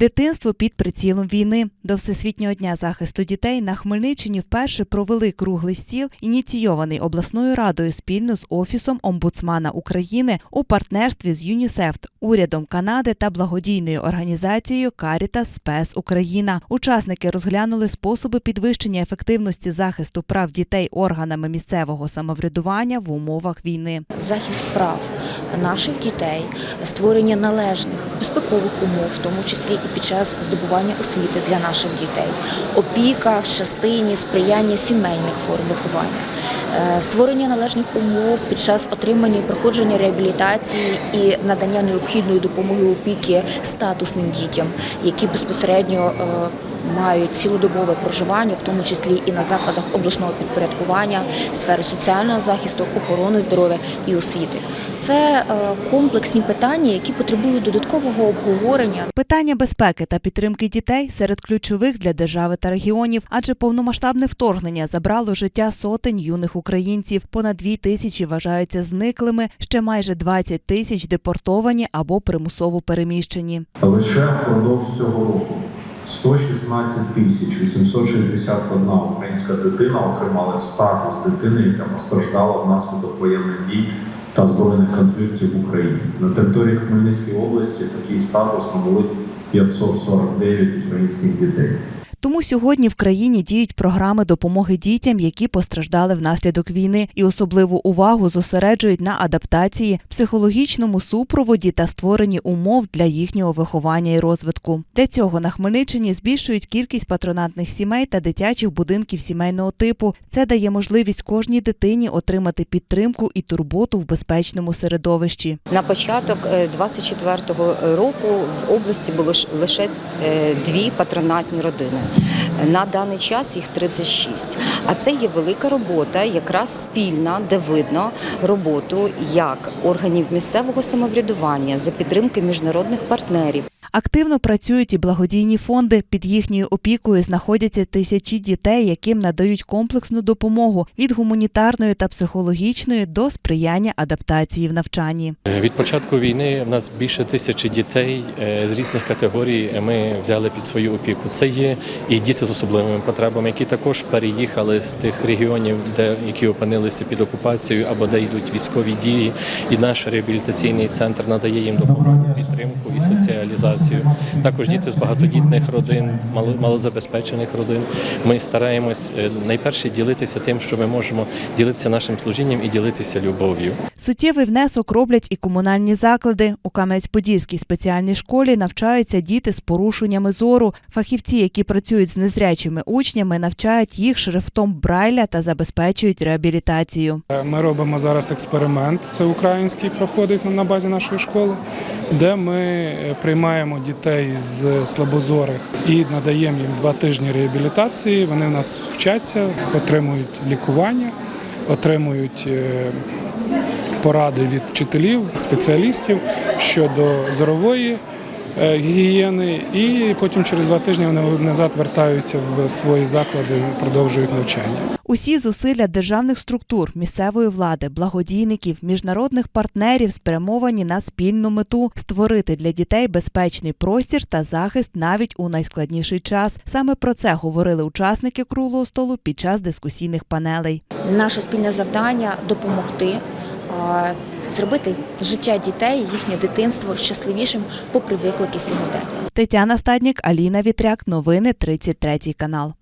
Дитинство під прицілом війни. До Всесвітнього дня захисту дітей на Хмельниччині вперше провели круглий стіл, ініційований обласною радою спільно з Офісом омбудсмана України у партнерстві з ЮНІСЕФ, урядом Канади та благодійною організацією Caritas Спес Україна. Учасники розглянули способи підвищення ефективності захисту прав дітей органами місцевого самоврядування в умовах війни. захист прав наших дітей, створення належних безпекових умов, в тому числі і під час здобування освіти для наших дітей, опіка в частині сприяння сімейних форм виховання, е, створення належних умов під час отримання і проходження реабілітації і надання необхідної допомоги опіки статусним дітям, які безпосередньо е, мають цілодобове проживання, в тому числі і на закладах обласного підпорядкування, сфери соціального захисту, охорони здоров'я і освіти. Це е, комплексні питання, які потребують додаткового обговорення. Питання безпеки та підтримки дітей серед ключових для держави та регіонів, адже повномасштабне вторгнення забрало життя сотень юних українців. Понад дві тисячі вважаються зниклими, ще майже 20 тисяч депортовані або примусово переміщені. Лише впродовж цього року 116 тисяч 861 українська дитина отримала статус дитини, яка постраждала внаслідок воєнних дій та збройних конфліктів в Україні. На території Хмельницької області такий статус набули 549 українських дітей. Тому сьогодні в країні діють програми допомоги дітям, які постраждали внаслідок війни, і особливу увагу зосереджують на адаптації, психологічному супроводі та створенні умов для їхнього виховання і розвитку. Для цього на Хмельниччині збільшують кількість патронатних сімей та дитячих будинків сімейного типу. Це дає можливість кожній дитині отримати підтримку і турботу в безпечному середовищі. На початок е, 24-го року в області було лише е, дві патронатні родини. На даний час їх 36. А це є велика робота, якраз спільна, де видно роботу як органів місцевого самоврядування за підтримки міжнародних партнерів. Активно працюють і благодійні фонди. Під їхньою опікою знаходяться тисячі дітей, яким надають комплексну допомогу від гуманітарної та психологічної до сприяння адаптації в навчанні. Від початку війни в нас більше тисячі дітей е, з різних категорій ми взяли під свою опіку. Це є і діти з особливими потребами, які також переїхали з тих регіонів, де які опинилися під окупацією або де йдуть військові дії. І наш реабілітаційний центр надає їм допомогу, підтримку і соціалізацію. Також діти з багатодітних родин, мало- малозабезпечених родин. Ми стараємось е, найперше ділитися тим, що ми можемо ділитися нашим служінням і ділитися любов'ю. Суттєвий внесок роблять і комунальні заклади. У Кам'янець-Подільській спеціальній школі навчаються діти з порушеннями зору. Фахівці, які працюють з незрячими учнями, навчають їх шрифтом Брайля та забезпечують реабілітацію. Ми робимо зараз експеримент, це український проходить на базі нашої школи, де ми приймаємо дітей з слабозорих і надаємо їм два тижні реабілітації. Вони в нас вчаться, отримують лікування, отримують е, поради від вчителів, спеціалістів щодо зорової е, гігієни, і потім через два тижні вони назад вертаються в свої заклади, продовжують навчання. Усі зусилля державних структур, місцевої влади, благодійників, міжнародних партнерів спрямовані на спільну мету створити для дітей безпечний простір та захист навіть у найскладніший час. Саме про це говорили учасники круглого столу під час дискусійних панелей. Наше спільне завдання допомогти. Е, Зробити життя дітей, їхнє дитинство щасливішим, попри виклики сьогодення. Тетяна Стаднік, Аліна Вітряк. Новини 33 канал.